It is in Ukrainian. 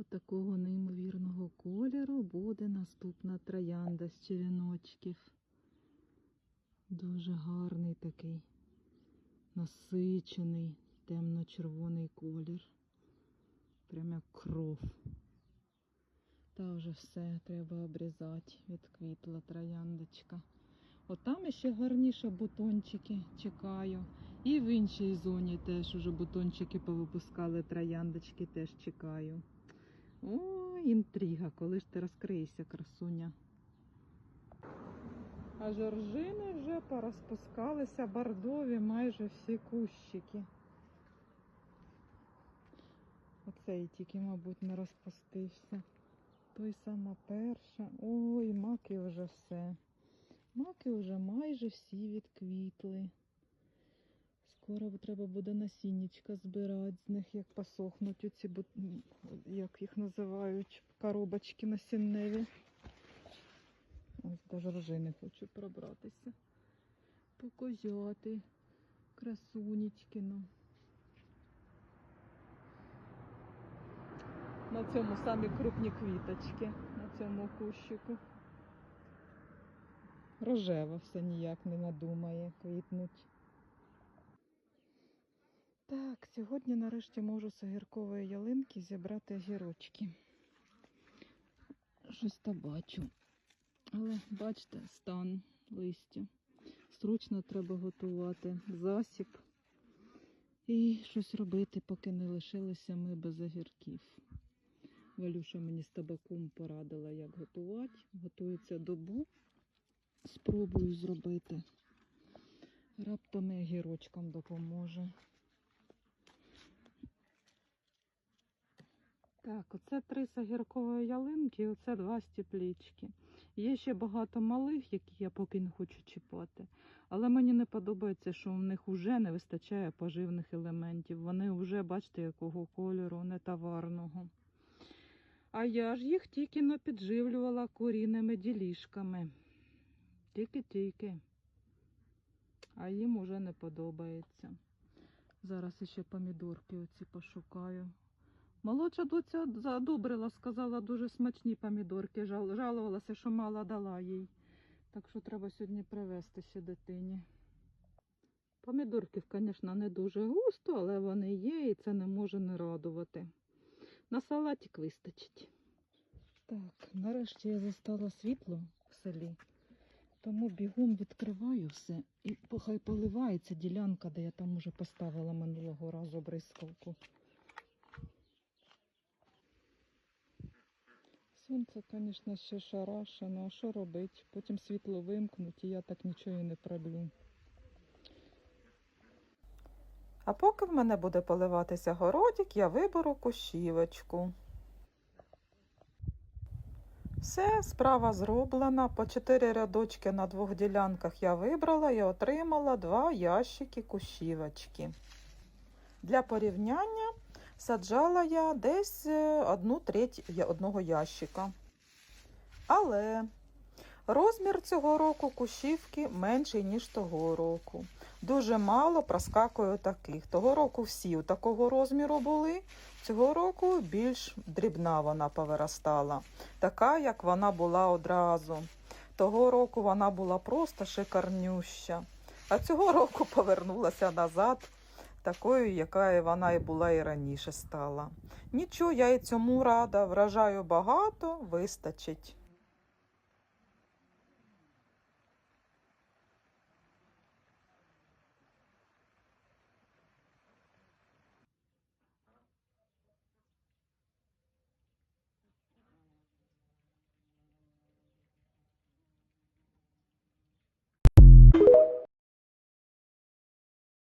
Отакого неймовірного кольору буде наступна троянда з череночків. Дуже гарний такий насичений темно-червоний колір. Прям як кров. Та вже все треба обрізати. Відквітла трояндочка. Отам ще гарніше бутончики чекаю. І в іншій зоні теж уже бутончики повипускали трояндочки, теж чекаю. Ой, інтрига, коли ж ти розкриєшся, красуня. А жоржини вже порозпускалися бордові майже всі кущики. Оцей тільки, мабуть, не розпустився. Той сама перша. Ой, маки вже все. Маки вже майже всі відквітли. Скоро треба буде насіннячка збирати з них, як посохнуть оці, як їх називають, коробочки насінневі. Ось до жоржини хочу пробратися. Покозяти. Красунечки, ну. На цьому самі крупні квіточки, на цьому кущику. Рожева все ніяк не надумає квітнуть. Так, сьогодні нарешті можу з огіркової ялинки зібрати огірочки. Щось та бачу. Але бачите, стан листя. Срочно треба готувати засіб і щось робити, поки не лишилися ми без огірків. Валюша мені з табаком порадила, як готувати. Готується добу. Спробую зробити. Раптом і огірочкам допоможе. Так, оце три сагіркової ялинки, оце два степлічки. Є ще багато малих, які я поки не хочу чіпати. Але мені не подобається, що в них вже не вистачає поживних елементів. Вони вже, бачите, якого кольору, не товарного. А я ж їх тільки но корінними ділішками. Тільки-тільки. А їм уже не подобається. Зараз ще помідорки оці пошукаю. Молодша доця задобрила, сказала, дуже смачні помідорки. Жалувалася, що мало дала їй. Так що треба сьогодні привезти ще дитині. Помідорків, звісно, не дуже густо, але вони є і це не може не радувати. На салатик вистачить. Так, нарешті я застала світло в селі, тому бігом відкриваю все і хай поливається ділянка, де я там уже поставила минулого разу бризкалку. Сонце, звісно, ще шарашено, а що робить? Потім світло вимкнуть і я так нічого і не проблю. А поки в мене буде поливатися городик, я виберу кущівочку. Все, справа зроблена. По чотири рядочки на двох ділянках я вибрала і отримала два ящики кущівочки. Для порівняння саджала я десь е, одну треть одного ящика. Але розмір цього року кущівки менший, ніж того року. Дуже мало проскакує таких. Того року всі у такого розміру були. Цього року більш дрібна вона повиростала, така, як вона була одразу. Того року вона була просто шикарнюща. А цього року повернулася назад, такою, яка вона і була і раніше стала. Нічого, я і цьому рада, вражаю багато, вистачить.